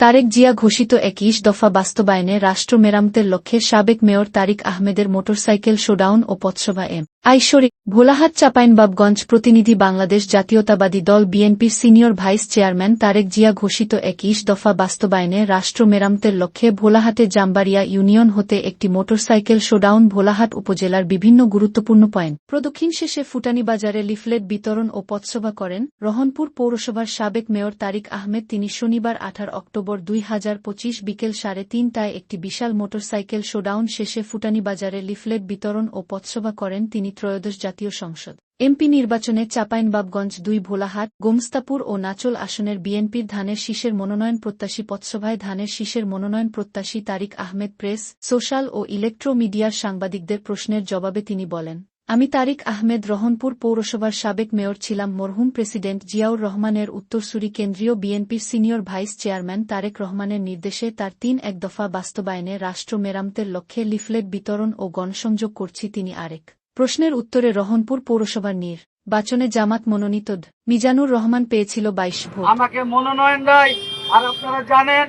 তারেক জিয়া ঘোষিত একইশ দফা বাস্তবায়নে রাষ্ট্র মেরামতের লক্ষ্যে সাবেক মেয়র তারিক আহমেদের মোটরসাইকেল শোডাউন ও পথসভা এম। আইশ্বরী ভোলাহাট চাপাইনবাবগঞ্জ প্রতিনিধি বাংলাদেশ জাতীয়তাবাদী দল বিএনপির senior vice chairman Tarique Zia ঘোষিত একিশ দফা বাস্তবায়নে রাষ্ট্র মেরামতের লক্ষ্যে ভোলাহাটে জাম্বারিয়া ইউনিয়ন হতে একটি মোটরসাইকেল শোডাউন ভোলাহাট উপজেলার বিভিন্ন গুরুত্বপূর্ণ পয়েন্ট। প্রদক্ষিণ শেষে ফুটানি বাজারে লিফলেট বিতরণ ও পথসভা করেন রহনপুর পৌরসভার সাবেক মেয়র তারিক আহমেদ। তিনি শনিবার আঠার অক্টোবর দুই হাজার পঁচিশ বিকেল সাড়ে তিনটায় একটি বিশাল মোটরসাইকেল শোডাউন শেষে ফুটানি বাজারে লিফলেট বিতরণ ও পথসভা করেন। তিনি ত্রয়োদশ জাতীয় সংসদ। এমপি নির্বাচনে চাপাইনবাবগঞ্জ দুই ভোলাহাট, গোমস্তাপুর ও নাচল আসনের বিএনপির ধানের শীষের মনোনয়ন প্রত্যাশী পথসভায় ধানের শীষের মনোনয়ন প্রত্যাশী তারিক আহমেদ প্রেস, সোশ্যাল ও ইলেকট্রো মিডিয়ার সাংবাদিকদের প্রশ্নের জবাবে তিনি বলেন, আমি তারিক আহমেদ রহনপুর পৌরসভার সাবেক মেয়র ছিলাম, মরহুম প্রেসিডেন্ট জিয়াউর রহমানের উত্তরসূরি কেন্দ্রীয় বিএনপির সিনিয়র ভাইস চেয়ারম্যান তারেক রহমানের নির্দেশে তার তিন এক দফা বাস্তবায়নে রাষ্ট্র মেরামতের লক্ষ্যে লিফলেট বিতরণ ও গণসংযোগ করছি তিনি আরেক প্রশ্নের উত্তরে রহনপুর পৌরসভার নির, বাচনে জামাত মনোনীত মিজানুর রহমান পেয়েছিল বাইশ ভোট। আমাকে মনোনয়ন দেয়, আর আপনারা জানেন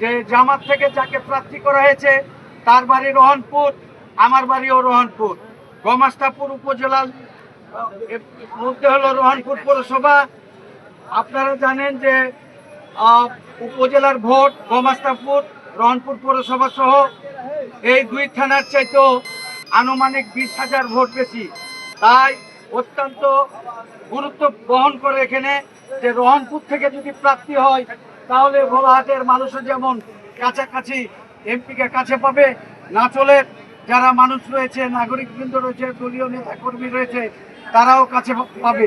যে জামাত থেকে যাকে প্রার্থী করা হয়েছে, তার বাড়ি রহনপুর, আমার বাড়িও রহনপুর। গমাস্তাপুর উপজেলার মধ্যে হলো রহনপুর পৌরসভা। আপনারা জানেন যে উপজেলার ভোট গমাস্তাপুর, রহনপুর পৌরসভা সহ এই দুই থানার চাইতেও আনুমানিক বিশ হাজার ভোট বেশি। তাই অত্যন্ত গুরুত্ব বহন করে এখানে যে রহনপুর থেকে যদি প্রাপ্তি হয়, তাহলে ভোলাহাটের মানুষও যেমন কাছাকাছি এমপিকে কাছে পাবে নাচলের যারা মানুষ রয়েছে, নাগরিকবৃন্দ রয়েছে, দলীয় নেতাকর্মী রয়েছে, তারাও কাছে পাবে।